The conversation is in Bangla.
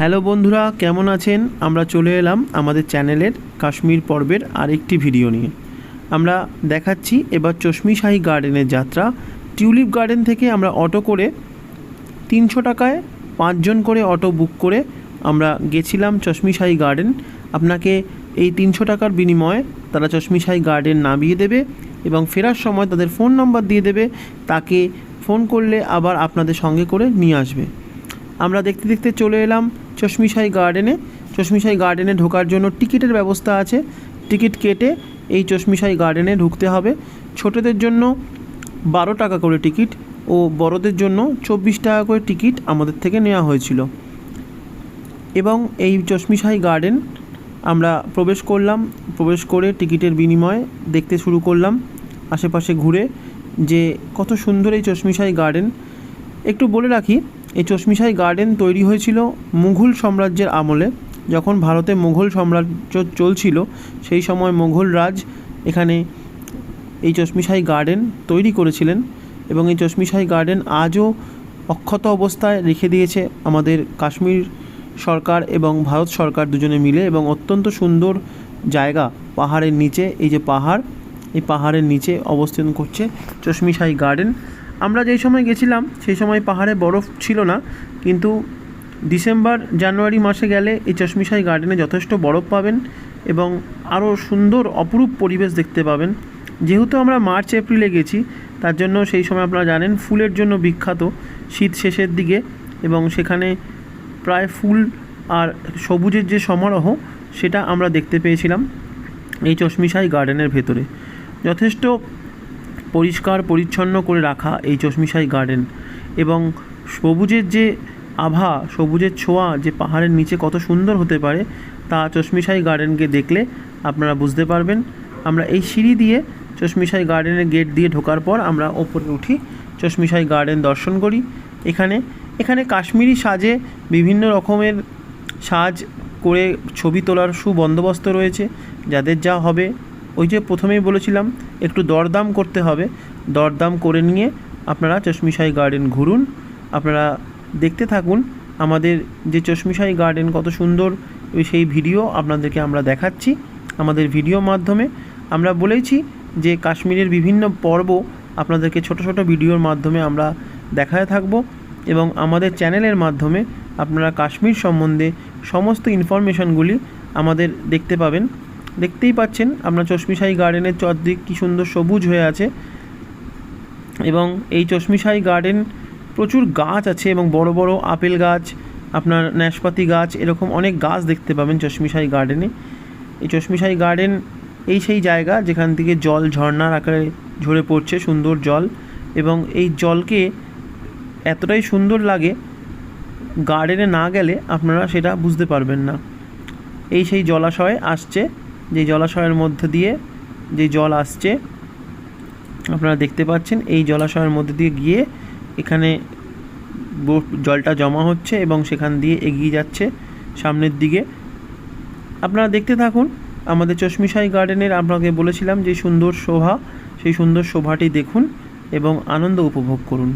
হ্যালো বন্ধুরা, কেমন আছেন? আমরা চলে এলাম আমাদের চ্যানেলের কাশ্মীর পর্বের আরেকটি ভিডিও নিয়ে। আমরা দেখাচ্ছি এবার চশমিশাহী গার্ডেনের যাত্রা। টিউলিপ গার্ডেন থেকে আমরা অটো করে তিনশো টাকায় পাঁচজন করে অটো বুক করে আমরা গেছিলাম চশমিশাহী গার্ডেন। আপনাকে এই তিনশো টাকার বিনিময়ে তারা চশমিশাহী গার্ডেন নামিয়ে দেবে এবং ফেরার সময় তাদের ফোন নাম্বার দিয়ে দেবে। তাকে ফোন করলে আবার আপনাদের সঙ্গে করে নিয়ে আসবে। আমরা দেখতে দেখতে চলে এলাম চশমিশাহী গার্ডেনে। চশমিশাহী গার্ডেনে ঢোকার জন্য টিকিটের ব্যবস্থা আছে। টিকিট কেটে এই চশমিশাহী গার্ডেনে ঢুকতে হবে। ছোটদের জন্য বারো টাকা করে টিকিট ও বড়দের জন্য চব্বিশ টাকা করে টিকিট আমাদের থেকে নেওয়া হয়েছিল। এবং এই চশমিশাহী গার্ডেন আমরা প্রবেশ করলাম। প্রবেশ করে টিকিটের বিনিময়ে দেখতে শুরু করলাম আশেপাশে ঘুরে যে কত সুন্দর এই চশমিশাহী গার্ডেন। একটু বলে রাখি এই চশমিশাই গার্ডেন তৈরি হয়েছিল মুঘল সাম্রাজ্যের আমলে। যখন ভারতে মুঘল সাম্রাজ্য চলছিল, সেই সময় মুঘল রাজ এখানে এই চশমিশাই গার্ডেন তৈরি করেছিলেন এবং এই চশমিশাই গার্ডেন আজও অক্ষত অবস্থায় রেখে দিয়েছে আমাদের কাশ্মীর সরকার এবং ভারত সরকার দুজনে মিলে এবং অত্যন্ত সুন্দর জায়গা পাহাড়ের নিচে, এই যে পাহাড়, এই পাহাড়ের নিচে অবস্থান করছে চশমিশাই গার্ডেন আমরা যেই সময় গেছিলাম, সেই সময় পাহাড়ে বরফ ছিল না, কিন্তু ডিসেম্বর, জানুয়ারি মাসে গেলে এই চশমিশাই গার্ডেনে যথেষ্ট বরফ পাবেন এবং আরও সুন্দর অপরূপ পরিবেশ দেখতে পাবেন। যেহেতু আমরা মার্চ, এপ্রিলে গেছি, তার জন্য সেই সময় আপনারা জানেন ফুলের জন্য বিখ্যাত শীত শেষের দিকে এবং সেখানে প্রায় ফুল আর সবুজের যে সমারোহ, সেটা আমরা দেখতে পেয়েছিলাম এই চশমিশাই গার্ডেনের ভেতরে। যথেষ্ট পরিষ্কার, পরিচ্ছন্ন করে রাখা এই চশমিশাই গার্ডেন এবং সবুজের যে আভা, সবুজের ছোঁয়া, যে পাহাড়ের নিচে কত সুন্দর হতে পারে, তা চশমিশাই গার্ডেনকে দেখলে আপনারা বুঝতে পারবেন। আমরা এই সিঁড়ি দিয়ে চশমিশাই গার্ডেনের গেট দিয়ে ঢোকার পর আমরা ওপরে উঠি, চশমিশাই গার্ডেন দর্শন করি। এখানে এখানে কাশ্মীরি সাজে বিভিন্ন রকমের সাজ করে ছবি তোলার সুবন্দোবস্ত রয়েছে। যাদের যা হবে ওই যে প্রথমেই বলেছিলাম, একটু দরদাম করতে হবে। দরদাম করে নিয়ে আপনারা চশমিশাই গার্ডেন ঘুরুন। আপনারা দেখতে থাকুন আমাদের যে চশমিশাই গার্ডেন কত সুন্দর সেই ভিডিও আপনাদেরকে আমরা দেখাচ্ছি। আমাদের ভিডিও মাধ্যমে আমরা বলেছি যে কাশ্মীরের বিভিন্ন পর্ব আপনাদেরকে ছোট ছোট ভিডিওর মাধ্যমে আমরা দেখায় থাকব এবং আমাদের চ্যানেলের মাধ্যমে আপনারা কাশ্মীর সম্বন্ধে সমস্ত ইনফরমেশনগুলি আমাদের দেখতে পাবেন। দেখতেই পাচ্ছেন আপনার চশমিশাহী গার্ডেনের চরদিক কী সুন্দর সবুজ হয়ে আছে। এবং এই চশমিশাহী গার্ডেন প্রচুর গাছ আছে এবং বড় বড় আপেল গাছ, আপনার নাশপাতি গাছ, এরকম অনেক গাছ দেখতে পাবেন চশমিশাহী গার্ডেনে এই চশমিশাহী গার্ডেন এই সেই জায়গা যেখান থেকে জল ঝর্ণার আকারে ঝরে পড়ছে, সুন্দর জল। এবং এই জলকে এতটাই সুন্দর লাগে গার্ডেনে না গেলে আপনারা সেটা বুঝতে পারবেন না। এই সেই জলাশয় আসছে যে জলাশয়ের মধ্য দিয়ে যে জল আসছে, আপনারা দেখতে পাচ্ছেন, এই জলাশয়ের মধ্যে দিয়ে গিয়ে এখানে জলটা জমা হচ্ছে এবং সেখান দিয়ে এগিয়ে যাচ্ছে সামনের দিকে। আপনারা দেখতে থাকুন, আমাদের চশমিশাহী গার্ডেনের আপনাকে বলেছিলাম যে সুন্দর শোভা, সেই সুন্দর শোভাটি দেখুন এবং আনন্দ উপভোগ করুন।